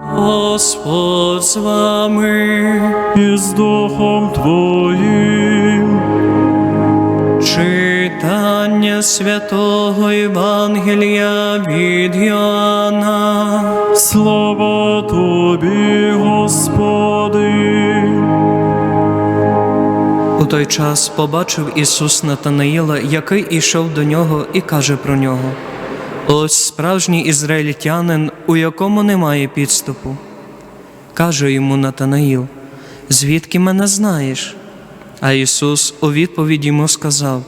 Господь з вами, і з Духом Твоїм. читання святого Євангелія від Йоанна. Слава Тобі, Господи. У той час побачив Ісус Натанаїла, який ішов до нього, і каже про нього: Ось справжній ізраїльтянин, у якому немає підступу. Каже йому Натанаїл: Звідки мене знаєш? А Ісус у відповідь йому сказав: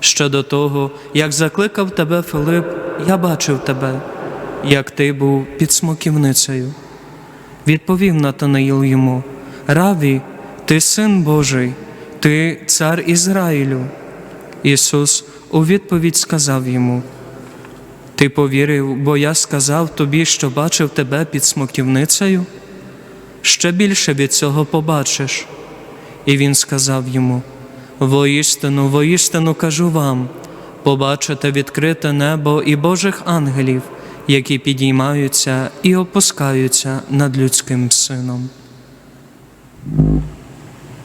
Ще до того, як закликав тебе Филип, я бачив тебе, як ти був під смоківницею. Відповів Натанаїл йому: Раві, ти син Божий, ти цар Ізраїлю. Ісус у відповідь сказав йому: Ти повірив, бо я сказав тобі, що бачив тебе під смоківницею? Ще більше від цього побачиш. І він сказав йому: Воістину, воістину кажу вам, побачите відкрите небо і Божих ангелів, які підіймаються і опускаються над людським сином.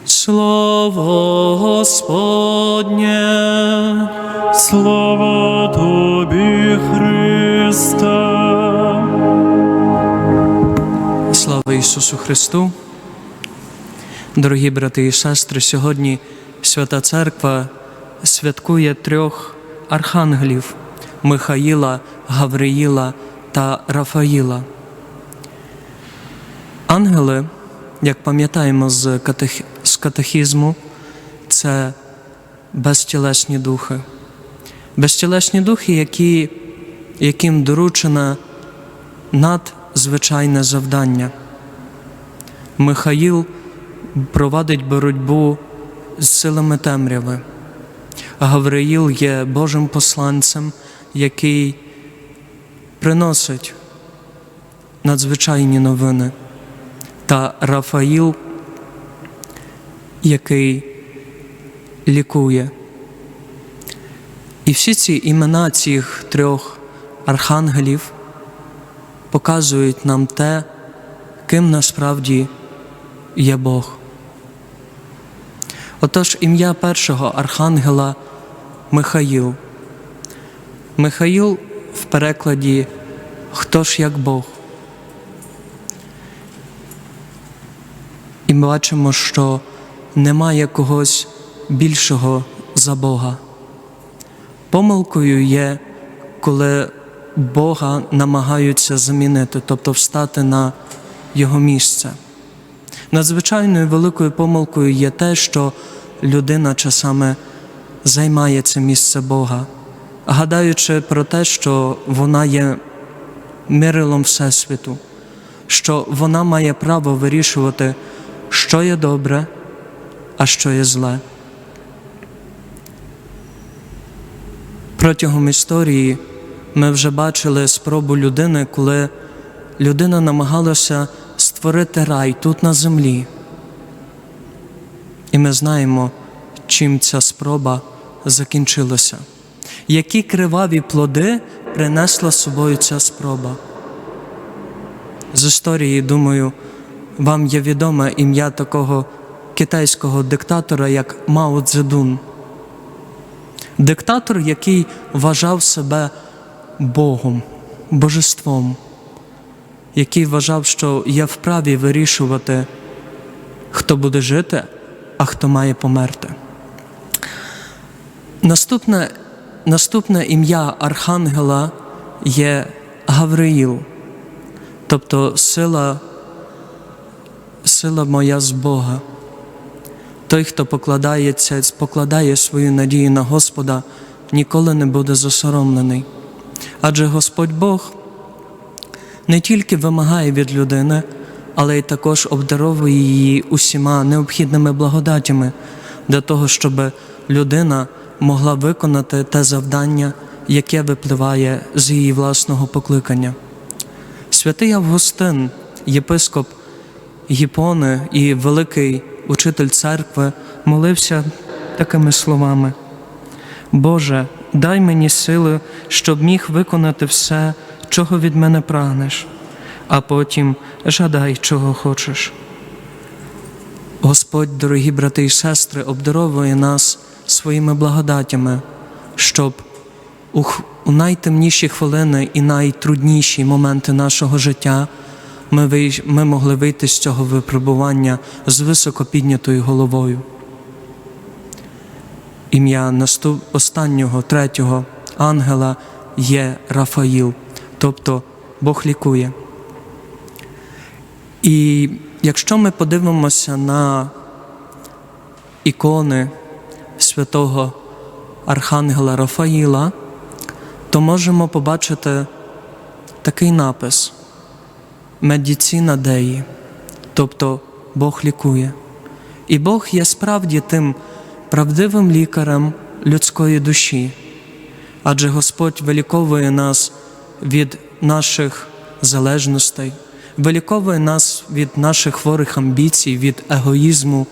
Слово Господнє, Слава Тобі, Христе. Слава Ісусу Христу. Дорогі брати і сестри, сьогодні Свята Церква святкує трьох архангелів Михаїла, Гавриїла та Рафаїла. Ангели, як пам'ятаємо з катехізму, це безтілесні духи. Безтілесні духи, які... яким доручена надзвичайне завдання. Михаїл провадить боротьбу з силами темряви. Гавриїл є Божим посланцем, який приносить надзвичайні новини. Та Рафаїл, який лікує. І всі ці імена цих трьох архангелів показують нам те, ким насправді є Бог. Отож, ім'я першого архангела Михаїл. Михаїл в перекладі Хто ж як Бог. І ми бачимо, що немає когось більшого за Бога. Помилкою є, коли Бога намагаються замінити, тобто встати на Його місце. Надзвичайною великою помилкою є те, що людина часами займає це місце Бога, гадаючи про те, що вона є мирилом Всесвіту, що вона має право вирішувати, що є добре, а що є зле. Протягом історії ми вже бачили спробу людини, коли людина намагалася створити рай тут на землі. І ми знаємо, чим ця спроба закінчилася. Які криваві плоди принесла собою ця спроба. З історії, думаю, вам є відоме ім'я такого китайського диктатора, як Мао Цзедун. Диктатор, який вважав себе Богом, божеством, який вважав, що є вправі вирішувати, хто буде жити, а хто має померти. Наступне, наступне ім'я Архангела є Гавриїл, тобто сила, сила моя з Бога. Той, хто покладається, покладає свою надію на Господа, ніколи не буде засоромлений. Адже Господь Бог не тільки вимагає від людини, але й також обдаровує її усіма необхідними благодатями для того, щоб людина могла виконати те завдання, яке випливає з її власного покликання. Святий Августин, єпископ Гіпони і великий учитель церкви, молився такими словами: Боже, дай мені сили, щоб міг виконати все, чого від мене прагнеш, а потім жадай, чого хочеш. Господь, дорогі брати і сестри, обдаровує нас своїми благодатями, щоб у, найтемніші хвилини і найтрудніші моменти нашого життя ми, могли вийти з цього випробування з високо піднятою головою. Ім'я наступ... останнього третього ангела є Рафаїл, тобто Бог лікує. І якщо ми подивимося на ікони святого Архангела Рафаїла, то можемо побачити такий напис Медіціна Деї, тобто Бог лікує. І Бог є справді тим правдивим лікарем людської душі, адже Господь виліковує нас від наших залежностей, виліковує нас від наших хворих амбіцій, від егоїзму.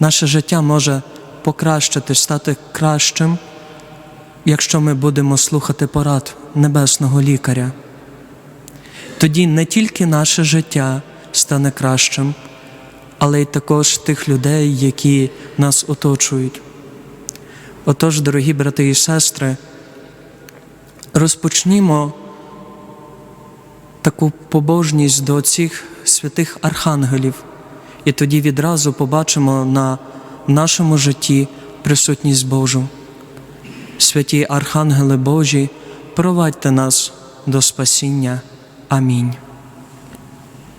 Наше життя може покращити, стати кращим, якщо ми будемо слухати порад небесного лікаря. Тоді не тільки наше життя стане кращим, але й також тих людей, які нас оточують. Отож, дорогі брати і сестри, розпочнімо таку побожність до цих святих архангелів, і тоді відразу побачимо на нашому житті присутність Божу. Святі архангели Божі, провадьте нас до спасіння. Амінь.